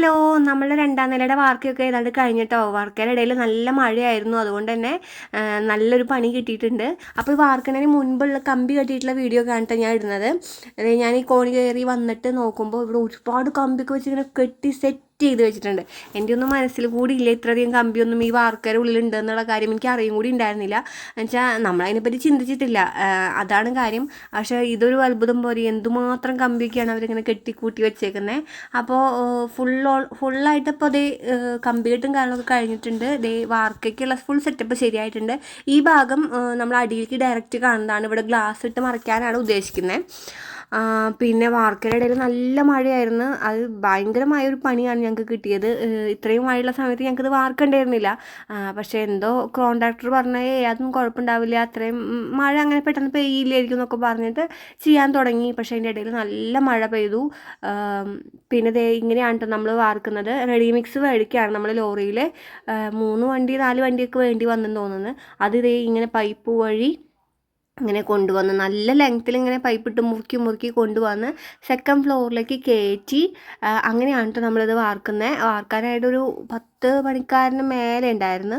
Hello നമ്മൾ രണ്ടാം നിലയുടെ വാർക്കൊക്കെ ഏതാണ്ട് കഴിഞ്ഞിട്ടോ? വാർക്കയുടെ ഇടയിൽ നല്ല മഴയായിരുന്നു. അതുകൊണ്ട് തന്നെ നല്ലൊരു പണി കിട്ടിയിട്ടുണ്ട്. അപ്പോൾ ഈ വാർക്കണതിന് മുൻപുള്ള കമ്പി കെട്ടിയിട്ടുള്ള വീഡിയോ കാണിട്ട് ഞാൻ ഇടുന്നത്. ഞാൻ ഈ കോണി കയറി വന്നിട്ട് നോക്കുമ്പോൾ ഇവിടെ ഒരുപാട് കമ്പിയൊക്കെ വെച്ച് ഇങ്ങനെ കെട്ടി സെറ്റ് ചെയ്ത് വെച്ചിട്ടുണ്ട്. എന്റെ ഒന്നും മനസ്സിൽ കൂടി ഇല്ല ഇത്രയധികം കമ്പിയൊന്നും ഈ വാർക്കര ഉള്ളിലുണ്ട് എന്നുള്ള കാര്യം എനിക്ക് അറിയും കൂടി ഉണ്ടായിരുന്നില്ല. എന്നുവെച്ചാൽ നമ്മളതിനെപ്പറ്റി ചിന്തിച്ചിട്ടില്ല. അതാണ് കാര്യം. പക്ഷേ ഇതൊരു അത്ഭുതം പോലെ എന്തുമാത്രം കമ്പിയൊക്കെയാണ് അവരിങ്ങനെ കെട്ടിക്കൂട്ടി വെച്ചേക്കുന്നത് അപ്പോൾ ഫുൾ ഫുള്ളായിട്ട് ഇപ്പോൾ അതേ കമ്പി കെട്ടും കാര്യങ്ങളൊക്കെ കഴിഞ്ഞിട്ടുണ്ട്. ദേ വാർക്കയ്ക്കുള്ള ഫുൾ സെറ്റപ്പ് ശരിയായിട്ടുണ്ട്. ഈ ഭാഗം നമ്മൾ അടിയിലേക്ക് ഡയറക്റ്റ് കാണുന്നതാണ്. ഇവിടെ ഗ്ലാസ് ഇട്ട് മറയ്ക്കാനാണ് ഉദ്ദേശിക്കുന്നത് പിന്നെ വാർക്കയുടെ ഇടയിൽ നല്ല മഴയായിരുന്നു. അത് ഭയങ്കരമായ ഒരു പണിയാണ് ഞങ്ങൾക്ക് കിട്ടിയത്. ഇത്രയും മഴയുള്ള സമയത്ത് ഞങ്ങൾക്കത് വാർക്കണ്ടായിരുന്നില്ല പക്ഷേ എന്തോ കോൺട്രാക്ടർ പറഞ്ഞ അതൊന്നും കുഴപ്പമുണ്ടാവില്ല. അത്രയും മഴ അങ്ങനെ പെട്ടെന്ന് പെയ്യില്ലായിരിക്കും എന്നൊക്കെ പറഞ്ഞിട്ട് ചെയ്യാൻ തുടങ്ങി. പക്ഷേ അതിന്റെ ഇടയിൽ നല്ല മഴ പെയ്തു. പിന്നെ ദേ ഇങ്ങനെയാണ് കേട്ടോ നമ്മൾ വാർക്കുന്നത്. റെഡി മിക്സ് മേടിക്കുകയാണ് നമ്മൾ ലോറിയിൽ മൂന്ന് വണ്ടി നാല് വണ്ടിയൊക്കെ വേണ്ടി വന്നെന്ന് തോന്നുന്നത് അത് ദേ ഇങ്ങനെ പൈപ്പ് വഴി ഇങ്ങനെ കൊണ്ടുവന്ന് നല്ല ലെങ്ത്തിൽ ഇങ്ങനെ പൈപ്പിട്ട് മുറുക്കി മുറുക്കി കൊണ്ടുവന്ന് സെക്കൻഡ് ഫ്ലോറിലേക്ക് കയറ്റി അങ്ങനെയാണ് കേട്ടോ നമ്മളിത് വാർക്കുന്നത് വാർക്കാനായിട്ടൊരു പത്ത് പണിക്കാരന് മേലെ ഉണ്ടായിരുന്നു.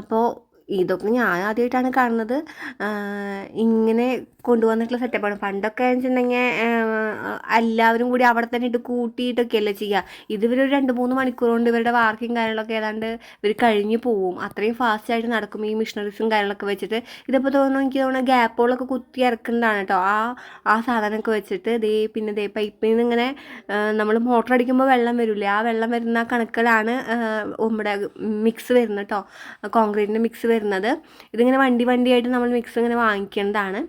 അപ്പോൾ ഇതൊക്കെ ഞാൻ ആദ്യമായിട്ടാണ് കാണുന്നത്. ഇങ്ങനെ കൊണ്ടുവന്നിട്ടുള്ള സെറ്റപ്പാണ് പണ്ടൊക്കെ വെച്ചിട്ടുണ്ടെങ്കിൽ എല്ലാവരും കൂടി അവിടെ തന്നെ ഇട്ട് കൂട്ടിയിട്ടൊക്കെയല്ലേ ചെയ്യുക. ഇതിവരൊരു രണ്ട് മൂന്ന് മണിക്കൂർ കൊണ്ട് ഇവരുടെ വാർക്കിങ് കാര്യങ്ങളൊക്കെ ഏതാണ്ട് ഇവർ കഴിഞ്ഞ് പോവും. അത്രയും ഫാസ്റ്റായിട്ട് നടക്കും ഈ മിഷണറീസും കാര്യങ്ങളൊക്കെ വെച്ചിട്ട്. ഇതിപ്പോൾ തോന്നുന്നു എനിക്ക് തോന്നുന്നു ഗ്യാപ്പുകളൊക്കെ കുത്തി ഇറക്കുന്നതാണ് കേട്ടോ. ആ ആ സാധനമൊക്കെ വെച്ചിട്ട് ദേ പിന്നെ ദേ പൈപ്പിൽ നിന്ന് ഇങ്ങനെ നമ്മൾ മോട്ടർ അടിക്കുമ്പോൾ വെള്ളം വരില്ലേ? ആ വെള്ളം വരുന്ന കണക്കിലാണ് നമ്മുടെ മിക്സ് വരുന്നത് കേട്ടോ. കോൺക്രീറ്റിന്റെ മിക്സ് വരുന്നത്. ഇതിങ്ങനെ വണ്ടി വണ്ടിയായിട്ട് നമ്മൾ മിക്സ് ഇങ്ങനെ വാങ്ങിക്കേണ്ടതാണ്.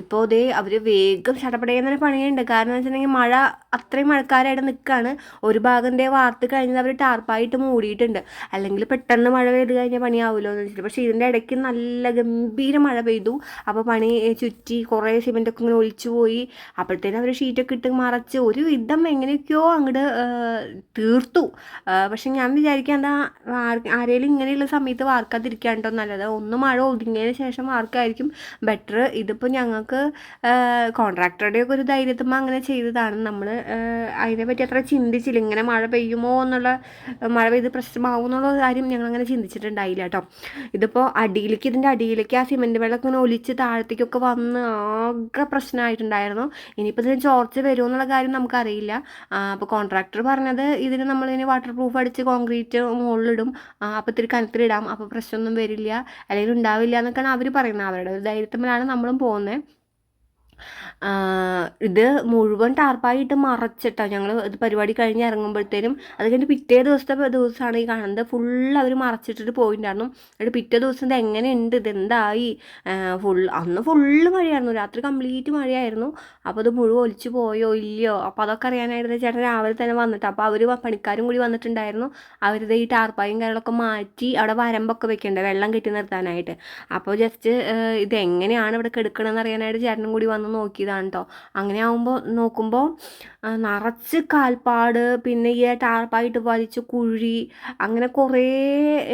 ഇപ്പോൾ ഇതേ അവർ വേഗം ചടപടയെന്ന് തന്നെ പണിയുണ്ട്. കാരണം എന്ന് വെച്ചിട്ടുണ്ടെങ്കിൽ മഴ അത്രയും മഴക്കാരായിട്ട് നിൽക്കുകയാണ് ഒരു ഭാഗം ദേ വാർത്ത് കഴിഞ്ഞത് അവർ ടാർപ്പായിട്ട് മൂടിയിട്ടുണ്ട്. അല്ലെങ്കിൽ പെട്ടെന്ന് മഴ പെയ്ത് കഴിഞ്ഞാൽ പണിയാവുമല്ലോ എന്ന് വെച്ചിട്ട്. പക്ഷേ ഇതിന്റെ ഇടയ്ക്ക് നല്ല ഗംഭീര മഴ പെയ്തു. അപ്പോൾ പണി ചുറ്റി കുറേ സിമെന്റൊക്കെ ഇങ്ങനെ ഒലിച്ചു പോയി. അപ്പോഴത്തേനും അവർ ഷീറ്റൊക്കെ ഇട്ട് മറച്ച് ഒരു വിധം എങ്ങനെയൊക്കെയോ അങ്ങോട്ട് തീർത്തു. പക്ഷേ ഞാൻ വിചാരിക്കുക എന്താ ആരെങ്കിലും ഇങ്ങനെയുള്ള സമയത്ത് വാർക്കാതിരിക്കാൻ കേട്ടോ നല്ലത്. ഒന്ന് മഴ ഒതുങ്ങിയതിന് ശേഷം വാർക്കായിരിക്കും ബെറ്റർ ഇതിപ്പോൾ ഞങ്ങൾക്ക് കോൺട്രാക്ടറുടെ ഒക്കെ ഒരു ധൈര്യത്തുമ്പോൾ അങ്ങനെ ചെയ്തതാണ്. നമ്മൾ അതിനെപ്പറ്റി അത്ര ചിന്തിച്ചില്ല. ഇങ്ങനെ മഴ പെയ്യുമോ എന്നുള്ള മഴ പെയ്ത് പ്രശ്നമാവും എന്നുള്ള കാര്യം ഞങ്ങൾ അങ്ങനെ ചിന്തിച്ചിട്ടുണ്ടായില്ല കേട്ടോ. ഇതിപ്പോൾ അടിയിലേക്ക് ഇതിന്റെ അടിയിലേക്ക് ആ സിമെന്റ് വെള്ളം ഇങ്ങനെ ഒലിച്ച് താഴത്തേക്കൊക്കെ വന്ന് ആകെ പ്രശ്നമായിട്ടുണ്ടായിരുന്നു. ഇനിയിപ്പോൾ ഇതിന് ചോർച്ച വരുമോ എന്നുള്ള കാര്യം നമുക്കറിയില്ല. അപ്പോൾ കോൺട്രാക്ടർ പറഞ്ഞത് ഇതിന് നമ്മളിതിന് വാട്ടർ പ്രൂഫ് അടിച്ച് കോൺക്രീറ്റ് മുകളിലിടും. അപ്പോൾ ഇത്തിരി കനത്തിലിടാം. അപ്പോൾ പ്രശ്നമൊന്നും വരില്ല. അല്ലെങ്കിൽ ഉണ്ടാവില്ല എന്നൊക്കെയാണ് അവർ പറയുന്നത്. അവരുടെ ധൈര്യത്തിലാണ് നമ്മളും പോകുന്നത് ഇത് മുഴുവൻ ടാർപ്പായിട്ട് മറച്ചിട്ടാണ് ഞങ്ങൾ ഇത് പരിപാടി കഴിഞ്ഞ് ഇറങ്ങുമ്പോഴത്തേനും അത് കഴിഞ്ഞ് പിറ്റേ ദിവസത്തെ ദിവസമാണ് ഈ കാണുന്നത്. ഫുൾ അവർ മറച്ചിട്ടിട്ട് പോയിട്ടുണ്ടായിരുന്നു എന്നിട്ട് പിറ്റേ ദിവസം ഇത് എങ്ങനെയുണ്ട്? ഇത് എന്തായി? ഫുൾ അന്ന് ഫുള്ള് മഴയായിരുന്നു. രാത്രി കംപ്ലീറ്റ് മഴയായിരുന്നു. അപ്പോൾ അത് മുഴുവൻ ഒലിച്ചു പോയോ? ഇല്ലയോ? അപ്പോൾ അതൊക്കെ അറിയാനായിരുന്നു ചേട്ടൻ രാവിലെ തന്നെ വന്നിട്ട്. അപ്പോൾ അവർ പണിക്കാരും കൂടി വന്നിട്ടുണ്ടായിരുന്നു. അവരിത് ഈ ടാർപ്പായും കാര്യങ്ങളൊക്കെ മാറ്റി അവിടെ വരമ്പൊക്കെ വെക്കണ്ടേ? വെള്ളം കെട്ടി നിർത്താനായിട്ട്. അപ്പോൾ ജസ്റ്റ് ഇത് എങ്ങനെയാണ് ഇവിടെ കെടുക്കണമെന്ന് അറിയാനായിട്ട് ചേട്ടനും കൂടി വന്ന്. നോക്കിയതാണ് കേട്ടോ അങ്ങനെ ആകുമ്പോൾ നോക്കുമ്പോൾ നിറച്ച് കാൽപ്പാട് പിന്നെ ഈ ടാർപ്പായിട്ട് വലിച്ച് കുഴി അങ്ങനെ കുറേ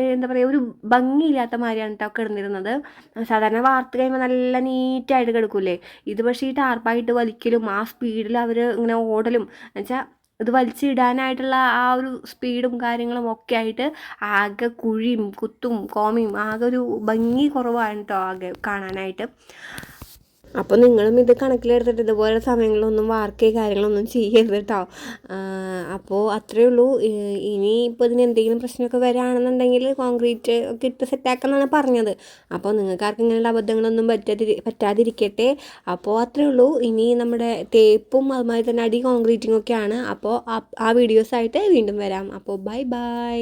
എന്താ പറയുക ഒരു ഭംഗിയില്ലാത്ത മാതിരിയാണ് കേട്ടോ കിടന്നിരുന്നത്. സാധാരണ വാർത്ത് കഴിയുമ്പോൾ നല്ല നീറ്റായിട്ട് കിടക്കൂലേ ഇത് പക്ഷേ ഈ ടാർപ്പായിട്ട് വലിക്കലും ആ സ്പീഡിൽ അവർ ഇങ്ങനെ ഓടലും എന്നുവെച്ചാൽ ഇത് വലിച്ചിടാനായിട്ടുള്ള ആ ഒരു സ്പീഡും കാര്യങ്ങളും ഒക്കെ ആയിട്ട് ആകെ കുഴിയും കുത്തും കോമയും ആകെ ഒരു ഭംഗി കുറവാണ് കേട്ടോ ആകെ കാണാനായിട്ട്. അപ്പോൾ നിങ്ങളും ഇത് കണക്കിലെടുത്തിട്ട് ഇതുപോലെ സമയങ്ങളൊന്നും വാർക്കേ കാര്യങ്ങളൊന്നും ചെയ്യരുത് കേട്ടോ അപ്പോൾ അത്രയേ ഉള്ളൂ. ഇനി ഇപ്പോൾ ഇതിന് എന്തെങ്കിലും പ്രശ്നമൊക്കെ വരികയാണെന്നുണ്ടെങ്കിൽ കോൺക്രീറ്റ് ഒക്കെ ഇട്ട് സെറ്റാക്കാന്നാണ് പറഞ്ഞത്. അപ്പോൾ നിങ്ങൾക്ക് ആർക്കും ഇങ്ങനെയുള്ള അബദ്ധങ്ങളൊന്നും പറ്റാതി പറ്റാതിരിക്കട്ടെ. അപ്പോൾ അത്രയേ ഉള്ളൂ. ഇനി നമ്മുടെ തേപ്പും അതുമാതിരി തന്നെ അടി കോൺക്രീറ്റിംഗ് ഒക്കെയാണ്. അപ്പോൾ ആ വീഡിയോസായിട്ട് വീണ്ടും വരാം. അപ്പോൾ ബൈ ബൈ